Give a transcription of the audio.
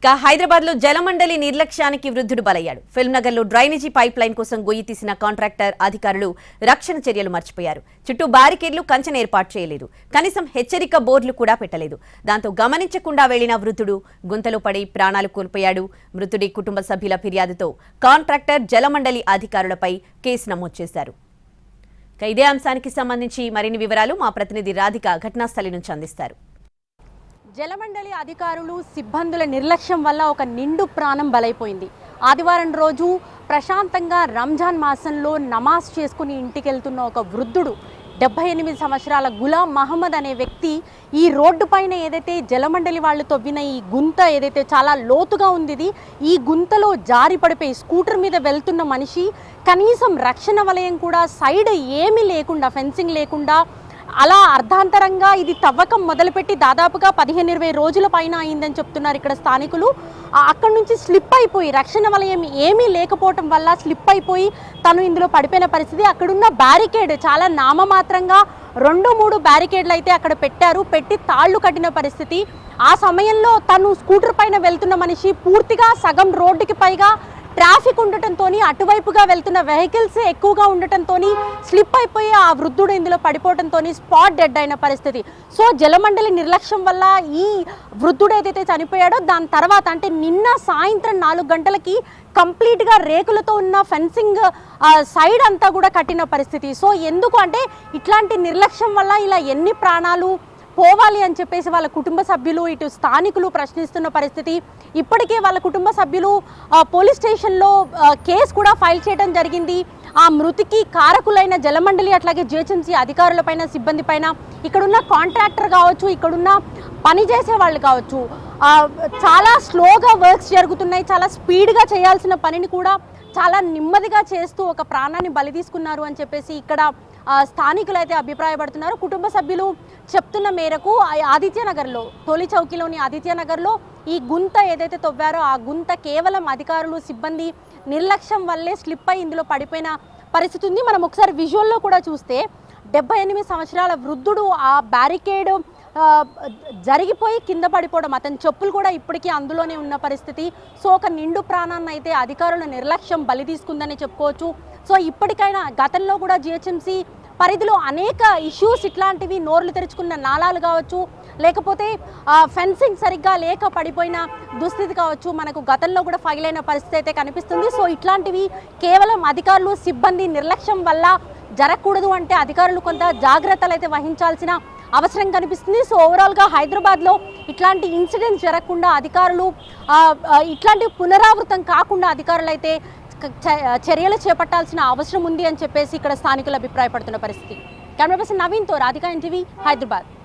ఇక హైదరాబాద్లో జలమండలి నిర్లక్ష్యానికి వృద్ధుడు బలయ్యాడు. ఫిల్మ్ నగర్లో డ్రైనేజీ పైప్ లైన్ కోసం గొయ్యి తీసిన కాంట్రాక్టర్ అధికారులు రక్షణ చర్యలు మర్చిపోయారు. చుట్టూ బ్యారికేడ్లు కంచెన ఏర్పాటు చేయలేదు. కనీసం హెచ్చరిక బోర్డులు కూడా పెట్టలేదు. దాంతో గమనించకుండా వెళ్ళిన వృద్ధుడు గుంతలో పడి ప్రాణాలు కోల్పోయాడు. మృతుడి కుటుంబ సభ్యుల ఫిర్యాదుతో కాంట్రాక్టర్ జలమండలి అధికారులపై కేసు నమోదు చేశారు. ఇదే అంశానికి సంబంధించి మరిన్ని వివరాలు మా ప్రతినిధి రాధిక ఘటనాస్థలి నుంచి అందిస్తారు. జలమండలి అధికారులు సిబ్బందుల నిర్లక్ష్యం వల్ల ఒక నిండు ప్రాణం బలైపోయింది. ఆదివారం రోజు ప్రశాంతంగా రంజాన్ మాసంలో నమాజ్ చేసుకుని ఇంటికెళ్తున్న ఒక వృద్ధుడు డెబ్బై ఎనిమిది సంవత్సరాల గులాం మహమ్మద్ అనే వ్యక్తి ఈ రోడ్డు పైన ఏదైతే జలమండలి వాళ్ళు తవ్విన ఈ గుంత ఏదైతే చాలా లోతుగా ఉంది ఇది ఈ గుంతలో జారి పడిపోయి స్కూటర్ మీద వెళ్తున్న మనిషి కనీసం రక్షణ వలయం కూడా సైడ్ ఏమీ లేకుండా ఫెన్సింగ్ లేకుండా అలా అర్ధాంతరంగా ఇది తవ్వకం మొదలుపెట్టి దాదాపుగా పదిహేను ఇరవై రోజుల పైన అయిందని చెప్తున్నారు ఇక్కడ స్థానికులు. అక్కడ నుంచి స్లిప్ అయిపోయి రక్షణ వలయం ఏమీ లేకపోవటం వల్ల స్లిప్ అయిపోయి తను ఇందులో పడిపోయిన పరిస్థితి. అక్కడున్న బ్యారికేడ్ చాలా నామమాత్రంగా రెండు మూడు బ్యారికేడ్లు అయితే అక్కడ పెట్టారు. పెట్టి తాళ్ళు కట్టిన పరిస్థితి. ఆ సమయంలో తను స్కూటర్ పైన వెళ్తున్న మనిషి పూర్తిగా సగం రోడ్డుకి పైగా ట్రాఫిక్ ఉండటంతో అటువైపుగా వెళ్తున్న వెహికల్స్ ఎక్కువగా ఉండటంతో స్లిప్ అయిపోయి ఆ వృద్ధుడు ఇందులో పడిపోవడంతో స్పాట్ డెడ్ అయిన పరిస్థితి. సో జలమండలి నిర్లక్ష్యం వల్ల ఈ వృద్ధుడు ఏదైతే చనిపోయాడో దాని తర్వాత అంటే నిన్న సాయంత్రం నాలుగు గంటలకి కంప్లీట్గా రేకులతో ఉన్న ఫెన్సింగ్ సైడ్ అంతా కూడా కట్టిన పరిస్థితి. సో ఎందుకు అంటే ఇట్లాంటి నిర్లక్ష్యం వల్ల ఇలా ఎన్ని ప్రాణాలు పోవాలి అని చెప్పేసి వాళ్ళ కుటుంబ సభ్యులు ఇటు స్థానికులు ప్రశ్నిస్తున్న పరిస్థితి. ఇప్పటికే వాళ్ళ కుటుంబ సభ్యులు పోలీస్ స్టేషన్లో కేసు కూడా ఫైల్ చేయడం జరిగింది. ఆ మృతికి కారకులైన జలమండలి అట్లాగే జిహెచ్ఎంసీ అధికారులపైన సిబ్బంది పైన ఇక్కడున్న కాంట్రాక్టర్ కావచ్చు ఇక్కడున్న పని చేసే వాళ్ళు కావచ్చు చాలా స్లోగా వర్క్స్ జరుగుతున్నాయి చాలా స్పీడ్గా చేయాల్సిన పనిని కూడా చాలా నెమ్మదిగా చేస్తూ ఒక ప్రాణాన్ని బలి తీసుకున్నారు అని చెప్పేసి ఇక్కడ స్థానికులు అయితే అభిప్రాయపడుతున్నారు. కుటుంబ సభ్యులు చెప్తున్న మేరకు ఆదిత్యనగర్లో ఆదిత్య నగర్లో తొలి చౌకీలోని ఆదిత్య నగర్లో ఈ గుంత ఏదైతే తవ్వారో ఆ గుంత కేవలం అధికారులు సిబ్బంది నిర్లక్ష్యం వల్లే స్లిప్ అయి ఇందులో పడిపోయిన పరిస్థితి ఉంది. మనం ఒకసారి విజువల్లో కూడా చూస్తే డెబ్బై ఎనిమిది సంవత్సరాల వృద్ధుడు ఆ బ్యారికేడ్ జరిగిపోయి కింద పడిపోవడం అతని చెప్పులు కూడా ఇప్పటికీ అందులోనే ఉన్న పరిస్థితి. సో ఒక నిండు ప్రాణాన్ని అయితే అధికారుల నిర్లక్ష్యం బలి తీసుకుందని చెప్పుకోవచ్చు. సో ఇప్పటికైనా గతంలో కూడా జిహెచ్ఎంసీ పరిధిలో అనేక ఇష్యూస్ ఇట్లాంటివి నోర్లు తెరుచుకున్న నాళాలు కావచ్చు లేకపోతే ఫెన్సింగ్ సరిగ్గా లేక పడిపోయిన దుస్థితి కావచ్చు మనకు గతంలో కూడా ఫైల్ అయిన పరిస్థితి అయితే కనిపిస్తుంది. సో ఇట్లాంటివి కేవలం అధికారులు సిబ్బంది నిర్లక్ష్యం వల్ల జరగకూడదు అంటే అధికారులు కొంత జాగ్రత్తలు అయితే వహించాల్సిన అవసరం కనిపిస్తుంది. సో ఓవరాల్గా హైదరాబాద్లో ఇట్లాంటి ఇన్సిడెంట్స్ జరగకుండా అధికారులు ఇట్లాంటి పునరావృతం కాకుండా అధికారులు అయితే చ- చర్యలు చేపట్టాల్సిన అవసరం ఉంది అని చెప్పేసి ఇక్కడ స్థానికులు అభిప్రాయపడుతున్న పరిస్థితి. కెమెరా పర్సన్ నవీన్తో రాధికా ఎన్టీవీ హైదరాబాద్.